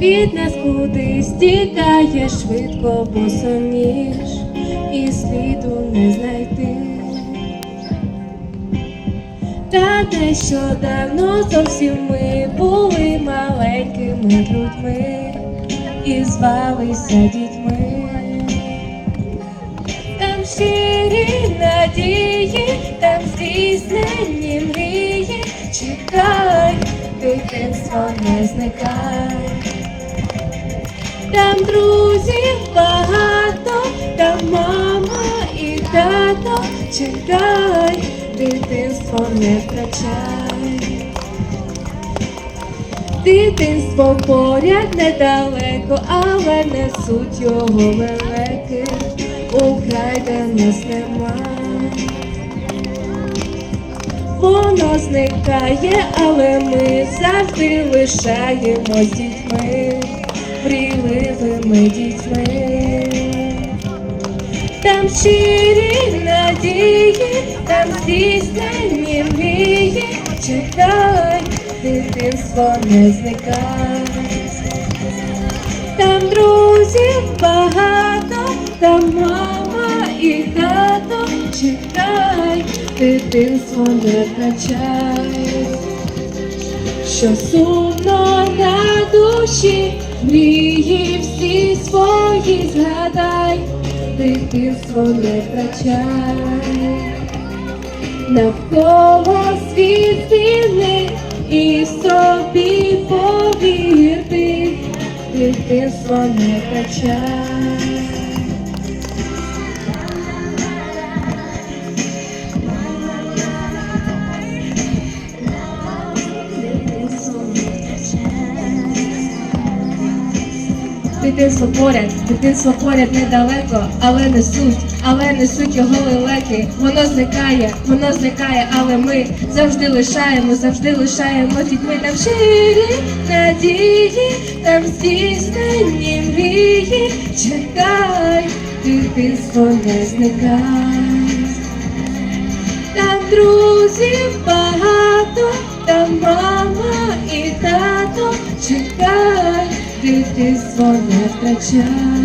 від нас кудись тікає швидко, бо суміш і сліду не знайти. Та нещодавно зовсім ми були маленькими людьми і звалися дітьми. Там щирі дитинство не зникай. Там друзів багато, там мама і тато, чекай, дитинство не втрачай. Дитинство поряд недалеко, але несуть його лелеки, у край, де нас нема. Воно зникає, але ми завжди лишаємось дітьми, мрійливими дітьми. Там щирі надії, там здійснені мрії, чекай, дитинство не зникай. Там друзів багато, там мама і тато, чекай, дитинство не втрачай. Що сумно на душі, мрії всі свої згадай, дитинство не втрачай. Навколо світ зміни і собі повірти, дитинство не втрачай. Дитинство поряд, дитинство поряд недалеко, але не суть, але несуть його лелеки. Воно зникає, воно зникає, але ми завжди лишаємо, завжди лишаємо дітьми там щирі надії, там здійснені мрії. Чекай, дитинство не зникай. Там друзів багато, там мама і тато, чекай, дитинство не втрачай.